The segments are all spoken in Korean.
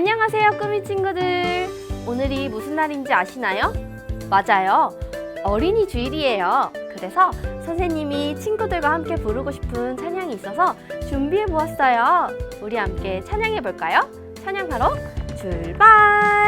안녕하세요, 꾸미 친구들. 오늘이 무슨 날인지 아시나요? 맞아요. 어린이 주일이에요. 그래서 선생님이 친구들과 함께 부르고 싶은 찬양이 있어서 준비해 보았어요. 우리 함께 찬양해 볼까요? 찬양하러 출발!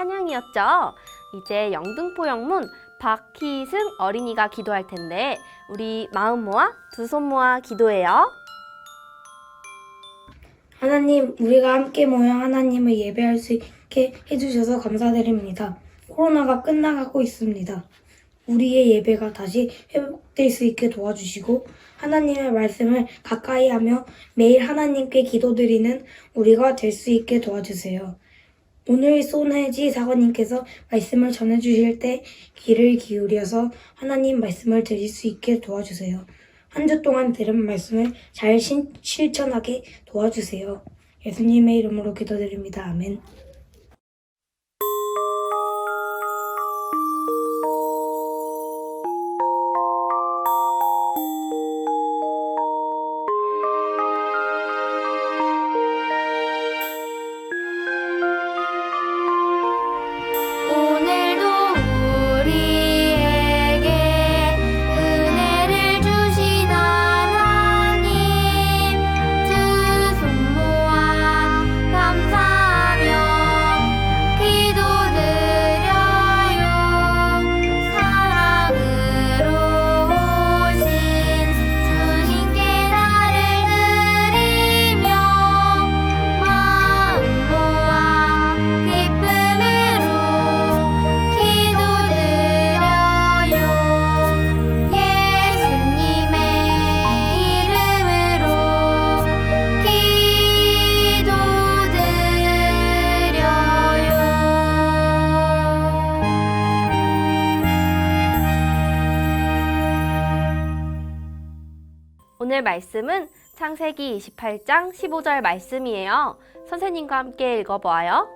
찬양이었죠? 이제 영등포 영문 박희승 어린이가 기도할 텐데 우리 마음 모아 두 손 모아 기도해요. 하나님, 우리가 함께 모여 하나님을 예배할 수 있게 해주셔서 감사드립니다. 코로나가 끝나가고 있습니다. 우리의 예배가 다시 회복될 수 있게 도와주시고 하나님의 말씀을 가까이 하며 매일 하나님께 기도드리는 우리가 될 수 있게 도와주세요. 오늘 손혜지 사관님께서 말씀을 전해주실 때 귀를 기울여서 하나님 말씀을 드릴 수 있게 도와주세요. 한 주 동안 들은 말씀을 잘 신- 실천하게 도와주세요. 예수님의 이름으로 기도드립니다. 아멘. 말씀은 창세기 28장 15절 말씀이에요. 선생님과 함께 읽어보아요.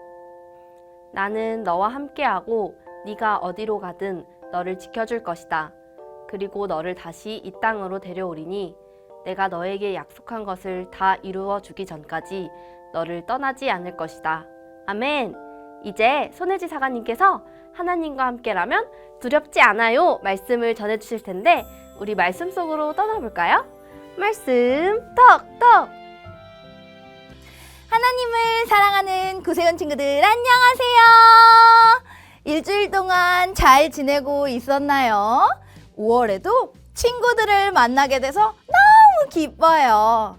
나는 너와 함께하고 네가 어디로 가든 너를 지켜줄 것이다. 그리고 너를 다시 이 땅으로 데려오리니 내가 너에게 약속한 것을 다 이루어 주기 전까지 너를 떠나지 않을 것이다. 아멘. 이제 손혜지 사관님께서 하나님과 함께라면 두렵지 않아요 말씀을 전해 주실 텐데 우리 말씀 속으로 떠나볼까요? 말씀 톡톡 하나님을 사랑하는 구세군 친구들 안녕하세요. 일주일 동안 잘 지내고 있었나요? 5월에도 친구들을 만나게 돼서 너무 기뻐요.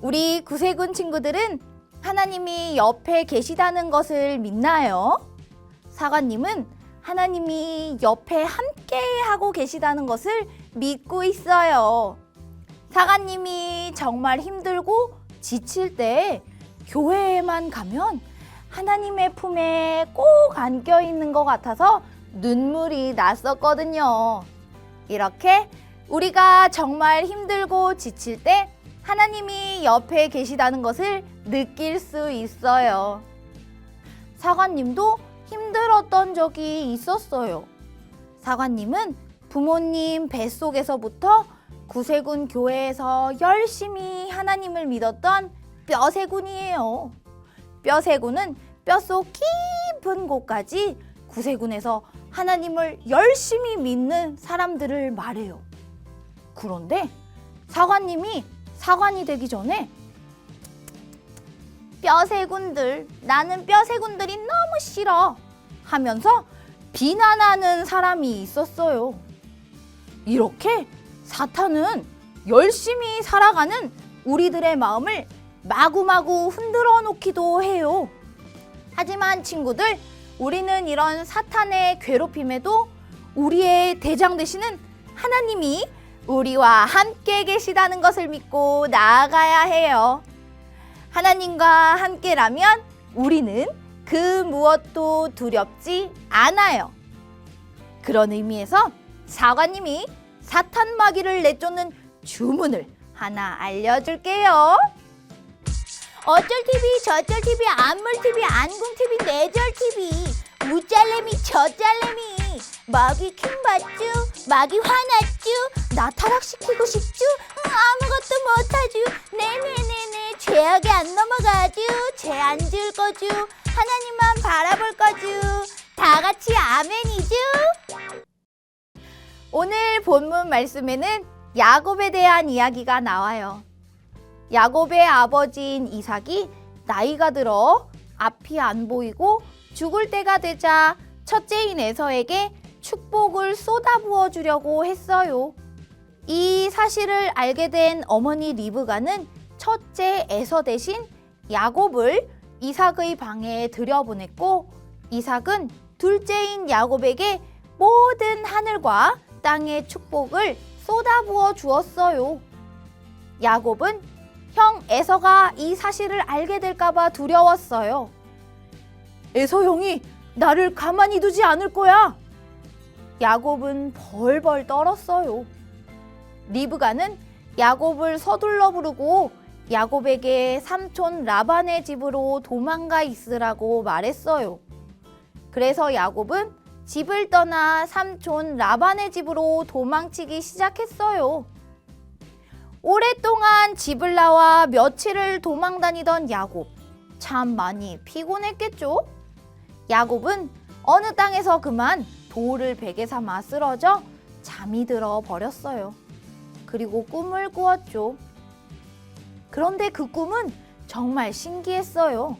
우리 구세군 친구들은 하나님이 옆에 계시다는 것을 믿나요? 사관님은 하나님이 옆에 함께 하고 계시다는 것을 믿고 있어요. 사관님이 정말 힘들고 지칠 때 교회에만 가면 하나님의 품에 꼭 안겨 있는 것 같아서 눈물이 났었거든요. 이렇게 우리가 정말 힘들고 지칠 때 하나님이 옆에 계시다는 것을 느낄 수 있어요. 사관님도 힘들었던 적이 있었어요. 사관님은 부모님 뱃속에서부터 구세군 교회에서 열심히 하나님을 믿었던 뼈세군이에요. 뼈세군은 뼛속 깊은 곳까지 구세군에서 하나님을 열심히 믿는 사람들을 말해요. 그런데 사관님이 사관이 되기 전에 뼈세군들, 나는 뼈세군들이 너무 싫어 하면서 비난하는 사람이 있었어요. 이렇게 사탄은 열심히 살아가는 우리들의 마음을 마구마구 흔들어 놓기도 해요. 하지만 친구들, 우리는 이런 사탄의 괴롭힘에도 우리의 대장 되시는 하나님이 우리와 함께 계시다는 것을 믿고 나아가야 해요. 하나님과 함께라면 우리는 그 무엇도 두렵지 않아요. 그런 의미에서 사관님이 사탄 마귀를 내쫓는 주문을 하나 알려줄게요. 어쩔 TV, 저쩔 TV, 안물 TV, 안궁 TV, 내절 TV, 우짤래미, 저짤래미, 마귀 킹받쥬, 마귀 화났쥬, 나 타락시키고 싶쥬, 응, 아무것도 못하쥬, 네네네네, 죄악에 안 넘어가쥬, 죄 안 지을 거쥬, 하나님만 바라볼 거쥬, 다 같이 아멘이쥬. 오늘 본문 말씀에는 야곱에 대한 이야기가 나와요. 야곱의 아버지인 이삭이 나이가 들어 앞이 안 보이고 죽을 때가 되자 첫째인 에서에게 축복을 쏟아부어 주려고 했어요. 이 사실을 알게 된 어머니 리브가는 첫째 에서 대신 야곱을 이삭의 방에 들여보냈고 이삭은 둘째인 야곱에게 모든 하늘과 땅의 축복을 쏟아부어 주었어요. 야곱은 형 에서가 이 사실을 알게 될까봐 두려웠어요. 에서 형이 나를 가만히 두지 않을 거야. 야곱은 벌벌 떨었어요. 리브가는 야곱을 서둘러 부르고 야곱에게 삼촌 라반의 집으로 도망가 있으라고 말했어요. 그래서 야곱은 집을 떠나 삼촌 라반의 집으로 도망치기 시작했어요. 오랫동안 집을 나와 며칠을 도망 다니던 야곱. 참 많이 피곤했겠죠? 야곱은 어느 땅에서 그만 돌을 베개 삼아 쓰러져 잠이 들어 버렸어요. 그리고 꿈을 꾸었죠. 그런데 그 꿈은 정말 신기했어요.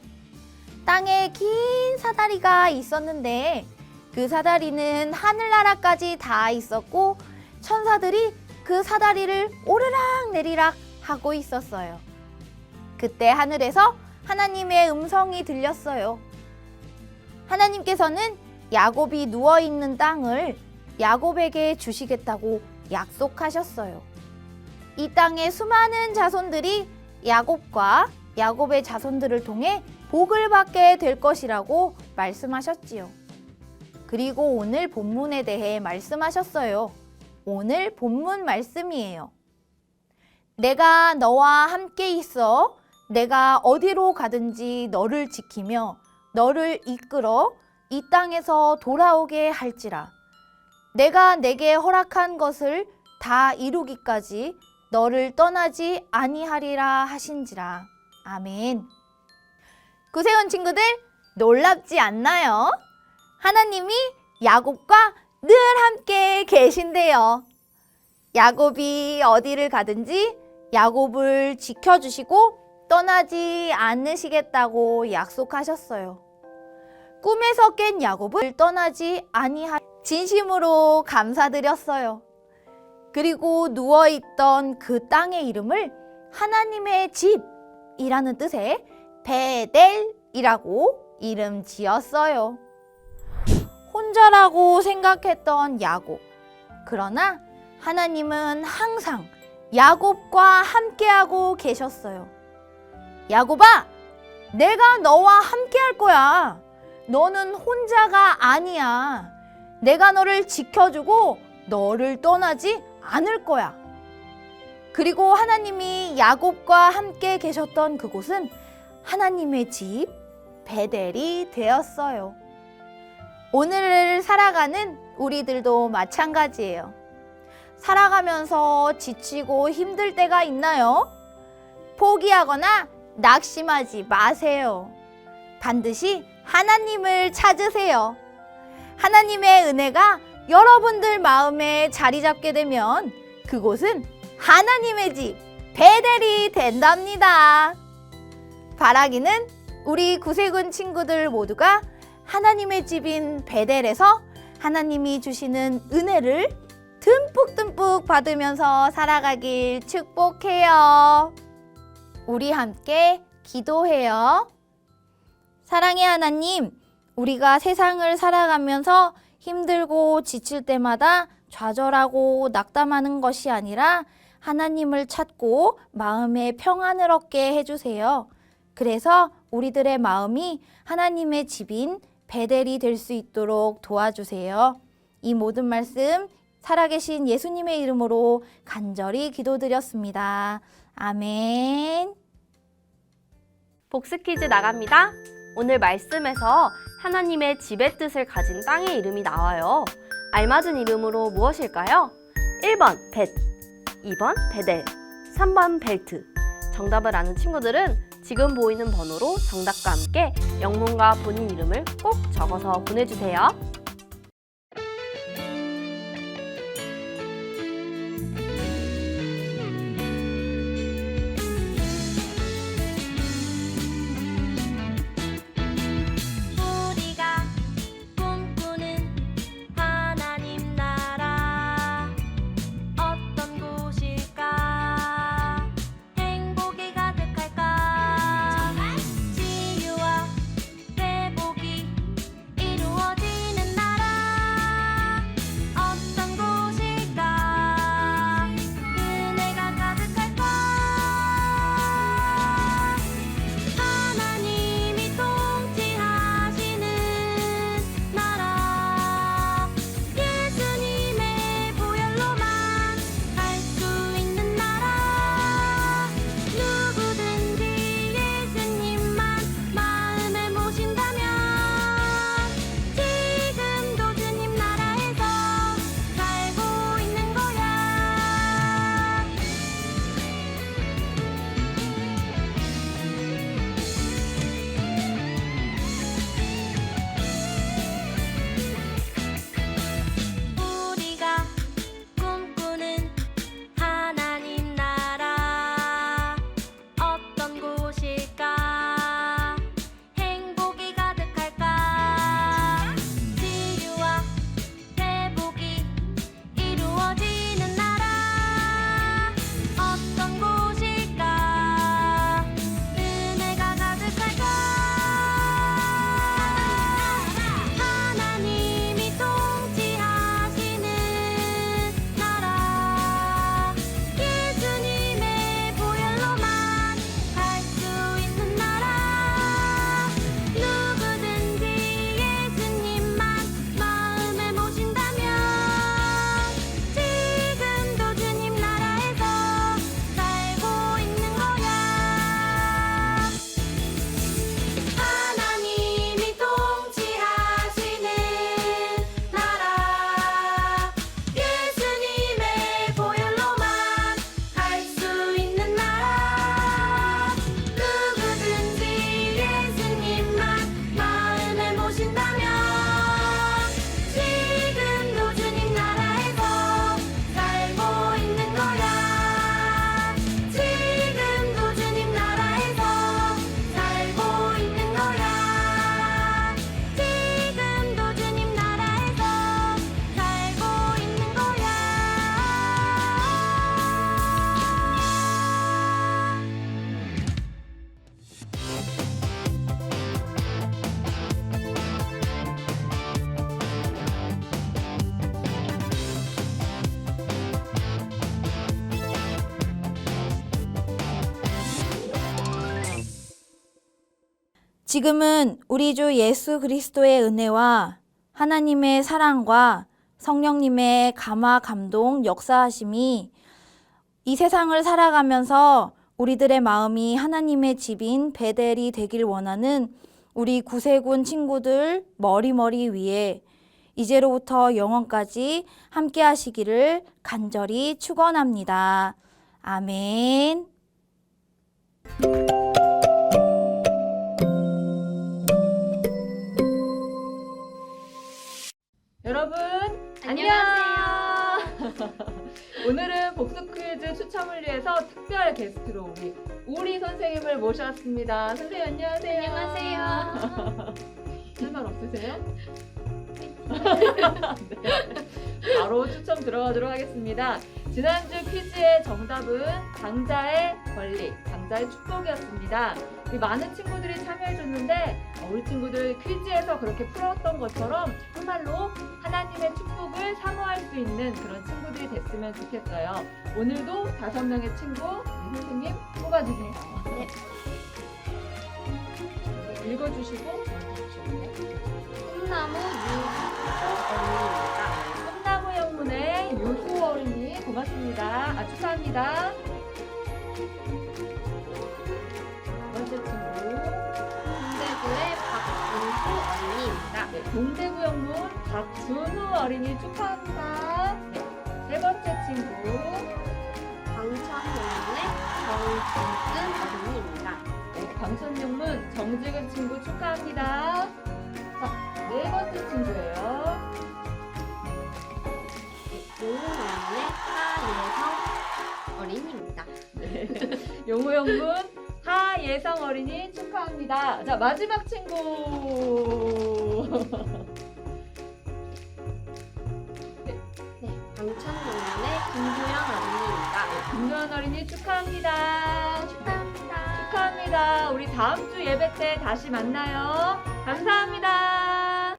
땅에 긴 사다리가 있었는데 그 사다리는 하늘나라까지 닿아 있었고 천사들이 그 사다리를 오르락 내리락 하고 있었어요. 그때 하늘에서 하나님의 음성이 들렸어요. 하나님께서는 야곱이 누워 있는 땅을 야곱에게 주시겠다고 약속하셨어요. 이 땅의 수많은 자손들이 야곱과 야곱의 자손들을 통해 복을 받게 될 것이라고 말씀하셨지요. 그리고 오늘 본문에 대해 말씀하셨어요. 오늘 본문 말씀이에요. 내가 너와 함께 있어 내가 어디로 가든지 너를 지키며 너를 이끌어 이 땅에서 돌아오게 할지라. 내가 내게 허락한 것을 다 이루기까지 너를 떠나지 아니하리라 하신지라. 아멘. 구세훈 친구들 놀랍지 않나요? 하나님이 야곱과 늘 함께 계신대요. 야곱이 어디를 가든지 야곱을 지켜주시고 떠나지 않으시겠다고 약속하셨어요. 꿈에서 깬 야곱을 떠나지 아니하 진심으로 감사드렸어요. 그리고 누워 있던 그 땅의 이름을 하나님의 집이라는 뜻의 베델이라고 이름 지었어요. 혼자라고 생각했던 야곱. 그러나 하나님은 항상 야곱과 함께하고 계셨어요. 야곱아, 내가 너와 함께할 거야. 너는 혼자가 아니야. 내가 너를 지켜주고 너를 떠나지 않을 거야. 그리고 하나님이 야곱과 함께 계셨던 그곳은 하나님의 집 베델이 되었어요. 오늘을 살아가는 우리들도 마찬가지예요. 살아가면서 지치고 힘들 때가 있나요? 포기하거나 낙심하지 마세요. 반드시 하나님을 찾으세요. 하나님의 은혜가 여러분들 마음에 자리 잡게 되면 그곳은 하나님의 집, 베델이 된답니다. 바라기는 우리 구세군 친구들 모두가 하나님의 집인 베델에서 하나님이 주시는 은혜를 듬뿍듬뿍 받으면서 살아가길 축복해요. 우리 함께 기도해요. 사랑의 하나님, 우리가 세상을 살아가면서 힘들고 지칠 때마다 좌절하고 낙담하는 것이 아니라 하나님을 찾고 마음의 평안을 얻게 해주세요. 그래서 우리들의 마음이 하나님의 집인 베델이 될 수 있도록 도와주세요. 이 모든 말씀 살아계신 예수님의 이름으로 간절히 기도드렸습니다. 아멘. 복습 퀴즈 나갑니다. 오늘 말씀에서 하나님의 집의 뜻을 가진 땅의 이름이 나와요. 알맞은 이름으로 무엇일까요? 1번 벳, 2번 베델, 3번 벨트. 정답을 아는 친구들은 지금 보이는 번호로 정답과 함께 영문과 본인 이름을 꼭 적어서 보내주세요. 지금은 우리 주 예수 그리스도의 은혜와 하나님의 사랑과 성령님의 감화 감동 역사하심이 이 세상을 살아가면서 우리들의 마음이 하나님의 집인 베델이 되길 원하는 우리 구세군 친구들 머리머리 위에 이제로부터 영원까지 함께 하시기를 간절히 축원합니다. 아멘. 특별 게스트로 우리 우리 선생님을 모셨습니다. 선생님 안녕하세요. 안녕하세요. 할 말 없으세요? 네. 바로 추첨 들어가도록 하겠습니다. 지난주 퀴즈의 정답은 강자의 권리, 강자의 축복이었습니다. 많은 친구들이 참여해줬는데 어, 우리 친구들 퀴즈에서 그렇게 풀었던 것처럼 정말로 하나님의 축복을 사모할 수 있는 그런 됐으면 좋겠어요. 오늘도 다섯 명의 친구 우리 선생님 뽑아주세요. 네. 읽어주시고 꿈나무 유어린이입니다. 꿈나무 영문의 유수 어린이 고맙습니다. 아 축하합니다. 두 번째 친구. 네, 동대구 영문 박준우 어린이 축하합니다. 네, 세 번째 친구 광천영문의 정진근 어린이입니다. 네, 광천영문 정지근 친구 축하합니다. 자, 네 번째 친구예요. 용영문의 하예성 어린이입니다. 네, 용호 영문 하예성 어린이 축하합니다. 자, 마지막 친구. 김도연 어린이입니다. 김도현 어린이 축하합니다. 축하합니다. 축하합니다. 우리 다음 주 예배 때 다시 만나요. 감사합니다.